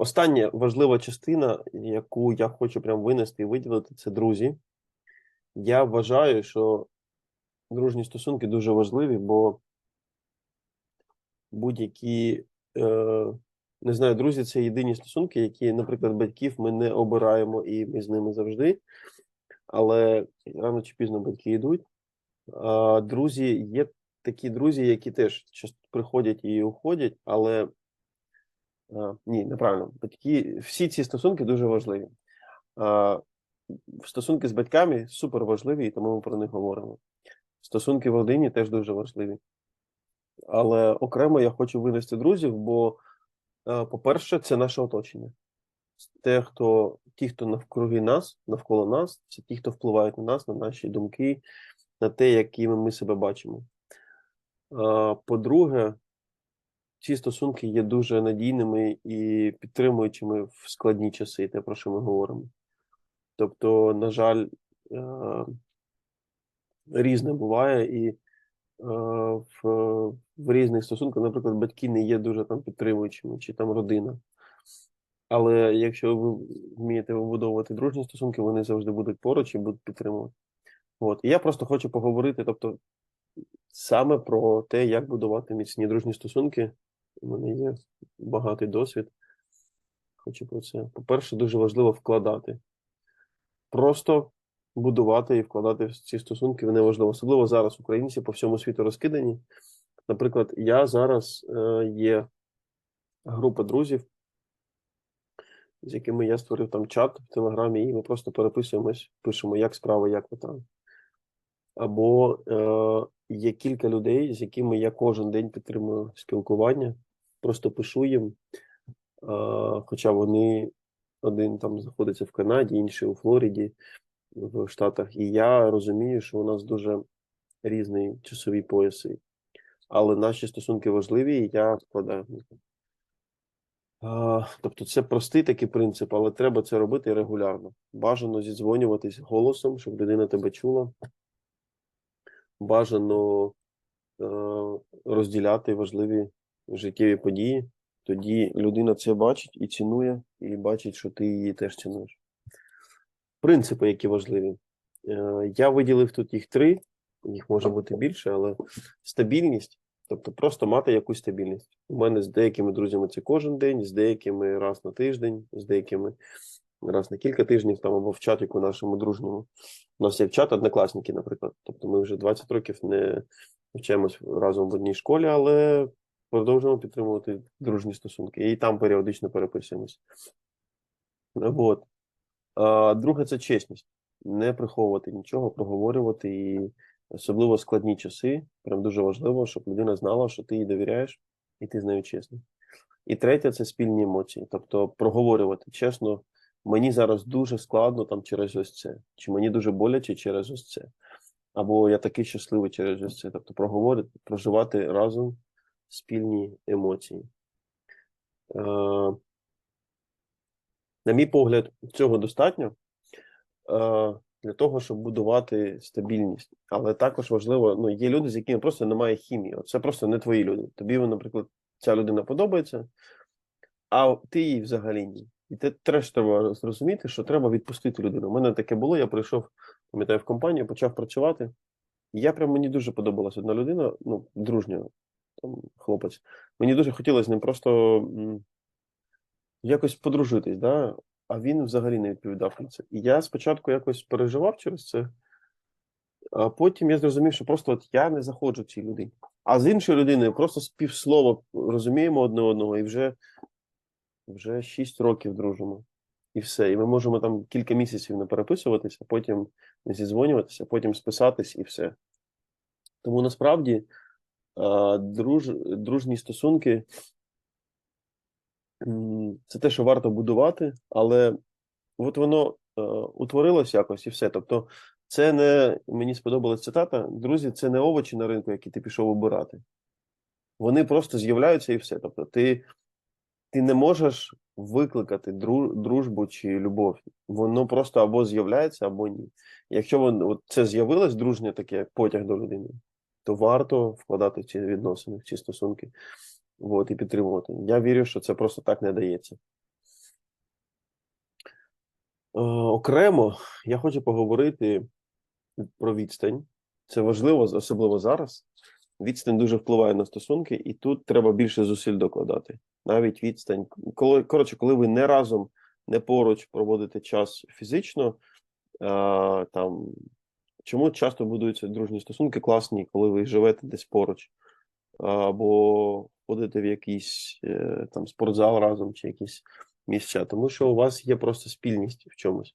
Остання важлива частина, яку я хочу прям винести і виділити, це друзі. Я вважаю, що дружні стосунки дуже важливі, бо будь-які, е, не знаю, друзі це єдині стосунки, які, наприклад, батьків ми не обираємо і ми з ними завжди. Але рано чи пізно батьки йдуть. Друзі, є такі друзі, які теж приходять і уходять, але ні, неправильно. Батьки, всі ці стосунки дуже важливі. Стосунки з батьками супер важливі, і тому ми про них говоримо. Стосунки в родині теж дуже важливі. Але окремо я хочу винести друзів, бо, по-перше, це наше оточення. Те, хто, ті, хто навкруги нас, навколо нас, це ті, хто впливають на нас, на наші думки, на те, якими ми себе бачимо. По-друге, ці стосунки є дуже надійними і підтримуючими в складні часи, те, про що ми говоримо. Тобто, на жаль, е, різне буває, і е, в, в різних стосунках, наприклад, батьки не є дуже там підтримуючими, чи там родина. Але якщо ви вмієте вибудовувати дружні стосунки, вони завжди будуть поруч і будуть підтримувати. От. І я просто хочу поговорити, тобто, саме про те, як будувати міцні дружні стосунки. У мене є багатий досвід. Хочу про це. По-перше, дуже важливо вкладати. Просто будувати і вкладати в ці стосунки вони важливо. Особливо зараз українці по всьому світу розкидані. Наприклад, я зараз е, є група друзів, з якими я створив там чат в Телеграмі, і ми просто переписуємось, пишемо, як справи, як ви там. Або е, є кілька людей, з якими я кожен день підтримую спілкування, просто пишу їм. Хоча вони один там знаходиться в Канаді, інший у Флориді, в Штатах. І я розумію, що у нас дуже різні часові пояси. Але наші стосунки важливі, і я вкладаю. в них. А, Тобто це простий такий принцип, але треба це робити регулярно. Бажано зідзвонюватись голосом, щоб людина тебе чула. Бажано е, розділяти важливі життєві події. Тоді людина це бачить і цінує, і бачить, що ти її теж цінуєш. Принципи, які важливі. Е, Я виділив тут їх три, їх може бути більше, але стабільність, тобто просто мати якусь стабільність. У мене з деякими друзями це кожен день, з деякими раз на тиждень, з деякими раз на кілька тижнів, там або в чатику нашому дружньому. У нас є чат однокласники, наприклад. Тобто ми вже 20 років не навчаємось разом в одній школі, але продовжуємо підтримувати дружні стосунки. І там періодично переписуємось. От. А, друге, це чесність. Не приховувати нічого, проговорювати і особливо складні часи. Прям дуже важливо, щоб людина знала, що ти їй довіряєш, і ти з нею чесний. І третє це спільні емоції. Тобто проговорювати чесно, мені зараз дуже складно там через ось це, чи мені дуже боляче через ось це. Або я такий щасливий через ось це. Тобто проговорити, проживати разом спільні емоції. Е, на мій погляд, цього достатньо е, для того, щоб будувати стабільність. Але також важливо, ну, є люди, з якими просто немає хімії. Це просто не твої люди. Тобі, наприклад, ця людина подобається, а ти їй взагалі ні. І те теж треба зрозуміти, що треба відпустити людину. У мене таке було, я прийшов, пам'ятаю, в компанію, почав працювати. І я прям мені дуже подобалася одна людина, ну, дружня, там, хлопець. Мені дуже хотілося з ним просто якось подружитись, да? а він взагалі не відповідав на це. І я спочатку якось переживав через це, а потім я зрозумів, що просто от я не заходжу в цій людині. А з іншою людиною просто з півслова розуміємо одне одного, і вже, вже 6 років дружимо. І все. І ми можемо там кілька місяців не переписуватися, потім не зізвонюватися, потім списатись і все. Тому насправді друж, дружні стосунки це те, що варто будувати, але от воно е, утворилось якось і все. Тобто, це не мені сподобалась цитата: друзі, це не овочі на ринку, які ти пішов обирати. Вони просто з'являються і все. Тобто, ти, ти не можеш викликати дружбу чи любов. Воно просто або з'являється, або ні. Якщо воно це з'явилось дружнє таке потяг до людини, то варто вкладати ці відносини, в ці стосунки, от, і підтримувати. Я вірю, що це просто так не дається. окремо я хочу поговорити про відстань. Це важливо, особливо зараз. Відстань дуже впливає на стосунки, і тут треба більше зусиль докладати. Навіть відстань. Коли, коротше, коли ви не разом, не поруч проводите час фізично, а, там, чому часто будуються дружні стосунки класні, коли ви живете десь поруч, або ходите в якийсь е, там спортзал разом чи якісь місця, тому що у вас є просто спільність в чомусь.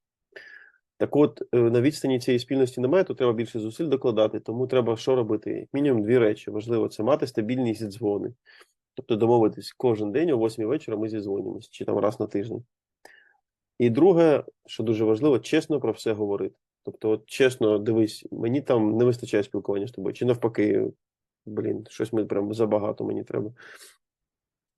Так от, е, на відстані цієї спільності немає, то треба більше зусиль докладати, тому треба що робити? Мінімум дві речі. Важливо це мати стабільні зідзвони. Тобто домовитись кожен день о 8 вечора ми зідзвонимося, чи там раз на тиждень. І друге, що дуже важливо, чесно про все говорити. Тобто, от чесно, дивись, мені там не вистачає спілкування з тобою, чи навпаки, блін, щось ми прям забагато мені треба.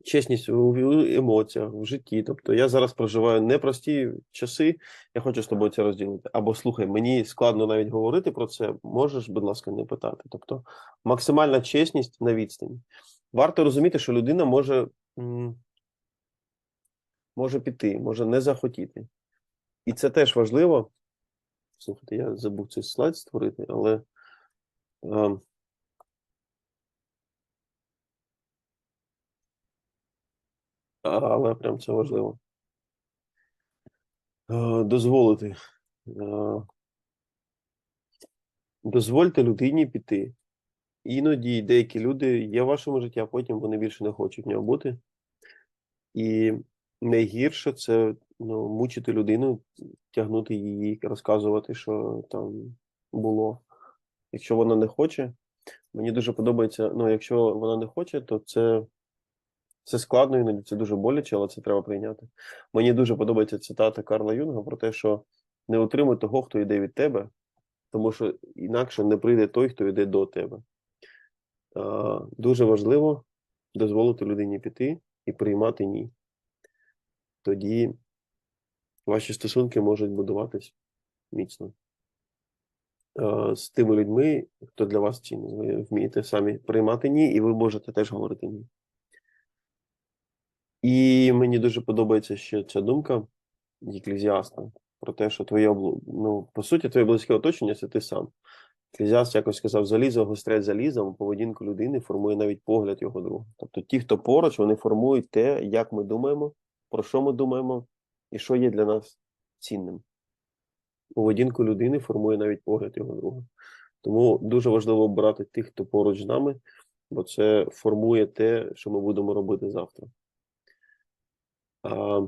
Чесність в емоціях, в житті. Тобто я зараз проживаю непрості часи, я хочу з тобою це розділити. Або слухай, мені складно навіть говорити про це, можеш, будь ласка, не питати. Тобто максимальна чесність на відстані. Варто розуміти, що людина може, може піти, може не захотіти. І це теж важливо. Слухайте, я забув цей слайд створити, але. Але прям це важливо. Е, Дозволити. Е, Дозвольте людині піти. Іноді деякі люди є в вашому житті, а потім вони більше не хочуть в нього бути. І найгірше це ну, мучити людину, тягнути її, розказувати, що там було. Якщо вона не хоче, мені дуже подобається. Ну, якщо вона не хоче, то це, це складно, іноді це дуже боляче, але це треба прийняти. Мені дуже подобається цитата Карла Юнга про те, що не отримуй того, хто йде від тебе, тому що інакше не прийде той, хто йде до тебе. А, Дуже важливо дозволити людині піти і приймати ні. Тоді ваші стосунки можуть будуватись міцно. А, З тими людьми, хто для вас цінний. Ви вмієте самі приймати ні, і ви можете теж говорити ні. І мені дуже подобається ще ця думка Еклезіаста про те, що твоє ну, по суті, твоє близьке оточення це ти сам. Еклезіаст якось сказав: залізо гострять залізом, поведінку людини формує навіть погляд його друга. Тобто ті, хто поруч, вони формують те, як ми думаємо, про що ми думаємо, і що є для нас цінним. Поведінку людини формує навіть погляд його друга. Тому дуже важливо обирати тих, хто поруч з нами, бо це формує те, що ми будемо робити завтра. А,